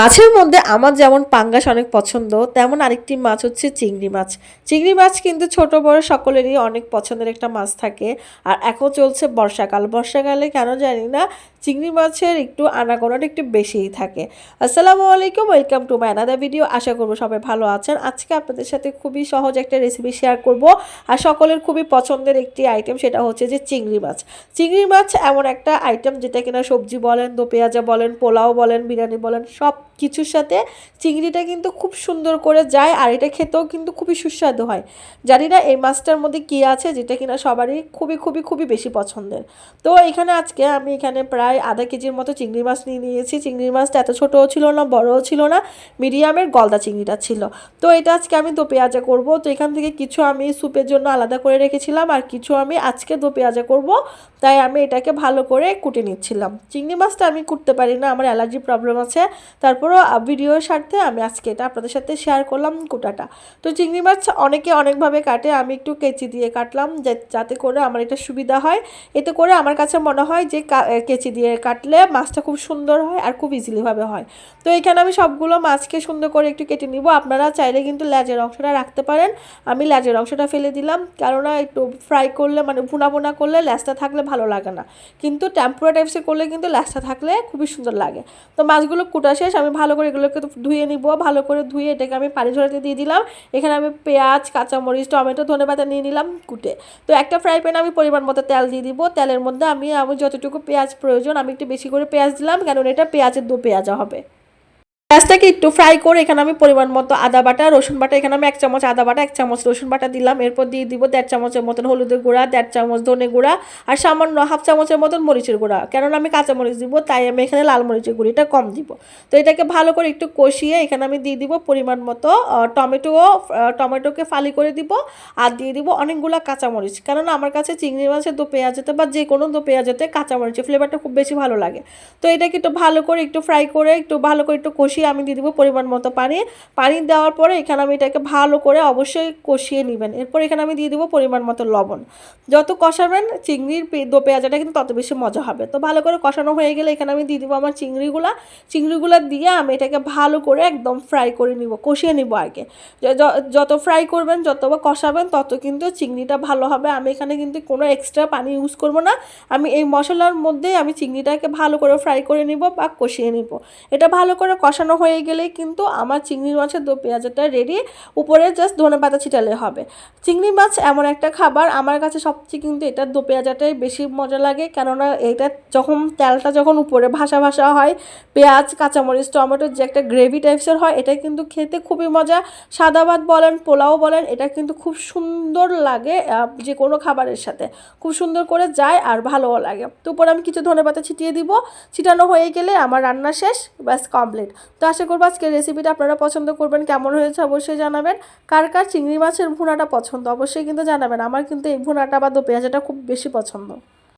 মাছের মধ্যে আমার যেমন পাঙ্গাস অনেক পছন্দ, তেমন আরেকটি মাছ হচ্ছে চিংড়ি মাছ। চিংড়ি মাছ কিন্তু ছোট, বড় সকলেরই অনেক পছন্দের একটা মাছ থাকে আর এখন চলছে বর্ষাকাল। বর্ষাকালে কেন জানি না, চিংড়ি মাছের একটু আনাগোনাটা একটু বেশিই থাকে। আসসালামু আলাইকুম, ওয়েলকাম টু মাই আনাদা ভিডিও আশা করব সবাই ভালো আছেন। আজকে আপনাদের সাথে খুবই সহজ একটা রেসিপি শেয়ার করব আর সকলের খুবই পছন্দের একটি আইটেম সেটা হচ্ছে যে চিংড়ি মাছ। চিংড়ি মাছ এমন একটা আইটেম যেটা কিনা সবজি বলেন, দো পেঁয়াজা বলেন, পোলাও বলেন, বিরিয়ানি বলেন, সব কিছুর সাথে চিংড়িটা কিন্তু খুব সুন্দর করে যায় আর এটা খেতেও কিন্তু খুবই সুস্বাদু হয়। জানি না এই মাছটার মধ্যে কী আছে যেটা কিনা সবারই খুবই খুবই খুবই বেশি পছন্দের। তো এখানে আজকে আমি এখানে প্রায় আধা কেজির মতো চিংড়ি মাছ নিয়ে নিয়েছি। চিংড়ি মাছটা এত ছোটোও ছিল না, বড়ও ছিল না, মিডিয়ামের গলদা চিংড়িটা ছিল। তো এটা আজকে আমি দো পেঁয়াজা করব। তো এখান থেকে কিছু আমি স্যুপের জন্য আলাদা করে রেখেছিলাম আর কিছু আমি আজকে দো পেঁয়াজা করব। তাই আমি এটাকে ভালো করে কুটে নিচ্ছিলাম। চিংড়ি মাছটা আমি কুটতে পারি না, আমার অ্যালার্জি প্রবলেম আছে তারপরও ভিডিওর স্বার্থে আমি আজকে এটা আপনাদের সাথে শেয়ার করলাম কুটাটা তো চিংড়ি মাছ অনেকে অনেকভাবে কাটে, আমি একটু কেচি দিয়ে কাটলাম যাতে করে আমার এটা সুবিধা হয়। এতে করে আমার কাছে মনে হয় যে কেচি দিয়ে কাটলে মাছটা খুব সুন্দর হয় আর খুব ইজিলিভাবে হয়। তো এখানে আমি সবগুলো মাছকে সুন্দর করে একটু কেটে নিব। আপনারা চাইলে কিন্তু ল্যাজের অংশটা রাখতে পারেন। আমি ল্যাজের অংশটা ফেলে দিলাম, কেননা একটু ফ্রাই করলে মানে ভুনা ভুনা করলে ল্যাসটা থাকলে ভালো লাগে না। কিন্তু টেম্পোরা টাইপসে করলে কিন্তু ল্যাসটা থাকলে খুবই সুন্দর লাগে। তো মাছগুলো কুটা শেষ ভালো করে এগুলোকে ধুয়ে নিব, ভালো করে ধুয়ে এটাকে আমি পানি ঝরাতে দিয়ে দিলাম। এখানে আমি পেঁয়াজ, কাঁচামরিচ, টমেটো, ধনে পাতা নিয়ে নিলাম কুটে। তো একটা ফ্রাই প্যানে আমি পরিমাণ মতো তেল দিয়ে দিব। তেলের মধ্যে আমি আমি যতটুকু পেঁয়াজ প্রয়োজন, আমি একটু বেশি করে পেঁয়াজ দিলাম কারণ এটা পেঁয়াজের দু পেঁয়াজা হবে। পেঁয়াজটাকে একটু ফ্রাই করে এখানে আমি পরিমাণ মতো আদা বাটা, রসুন বাটা, এখানে আমি এক চামচ আদা বাটা, এক চামচ রসুন বাটা দিলাম। এরপর দিয়ে দিব দেড় চামচের মতন হলুদের গুঁড়া, দেড় চামচ ধনে গুঁড়া আর সামান্য হাফ চামচের মতন মরিচের গুঁড়া। কেননা আমি কাঁচা মরিচ দিব, তাই আমি এখানে লাল মরিচের গুঁড়িটা কম দিব। তো এটাকে ভালো করে একটু কষিয়ে এখানে আমি দিয়ে দিব পরিমাণ মতো টমেটো টমেটোকে ফালি করে দিব আর দিয়ে দিব অনেকগুলো কাঁচামরিচ। কেননা আমার কাছে চিংড়ি মাছের দো পেঁয়াজেতে বা যে কোনো দো পেঁয়াজেতে কাঁচামরিচের ফ্লেভারটা খুব বেশি ভালো লাগে। তো এটাকে একটু ভালো করে একটু ফ্রাই করে, একটু ভালো করে একটু কষিয়ে আমি দিয়ে দিব পরিমাণ মতো পানি। পানি দেওয়ার পরে এখানে আমি এটাকে ভালো করে অবশ্যই কষিয়ে নেবেন। এরপর এখানে আমি দিয়ে দিব পরিমাণ মতো লবণ। যত কষাবেন চিংড়ির দো পেঁয়াজাটা কিন্তু তত বেশি মজা হবে। তো ভালো করে কষানো হয়ে গেলে এখানে আমি দিয়ে দিব আমার চিংড়িগুলা। চিংড়িগুলো দিয়ে আমি এটাকে ভালো করে একদম ফ্রাই করে নিব, কষিয়ে নিব আগে। যত ফ্রাই করবেন, যত বা কষাবেন, তত কিন্তু চিংড়িটা ভালো হবে। আমি এখানে কিন্তু কোনো এক্সট্রা পানি ইউজ করব না। আমি এই মশলার মধ্যেই আমি চিংড়িটাকে ভালো করে ফ্রাই করে নিব বা কষিয়ে নিব। এটা ভালো করে কষানো হয়ে গেলেই কিন্তু আমার চিংড়ি মাছের দো পেঁয়াজটা রেডি উপরে জাস্ট ধনে পাতা ছিটালে হবে। চিংড়ি মাছ এমন একটা খাবার, আমার কাছে সবচেয়ে কিন্তু এটা দো পেঁয়াজাটাই বেশি মজা লাগে। কেননা এটা যখন তেলটা যখন উপরে ভাসা ভাসা হয়, পেঁয়াজ, কাঁচামরিচ টমেটোর যে একটা গ্রেভি টাইপসের হয় এটা কিন্তু খেতে খুবই মজা। সাদা ভাত বলেন, পোলাও বলেন, এটা কিন্তু খুব সুন্দর লাগে যে কোনো খাবারের সাথে। খুব সুন্দর করে যায় আর ভালোও লাগে। তো উপরে আমি কিছু ধনে পাতা ছিটিয়ে দিব। ছিটানো হয়ে গেলে আমার রান্না শেষ, ব্যাস কমপ্লিট তো আশা করব আজকে রেসিপিটা আপনারা পছন্দ করবেন, কেমন হয়েছে অবশ্যই জানাবেন। কার কার চিংড়ি মাছের ভুনাটা পছন্দ অবশ্যই কিন্তু জানাবেন। আমার কিন্তু এই ভুনাটা বা দো পেঁয়াজাটা খুব বেশি পছন্দ।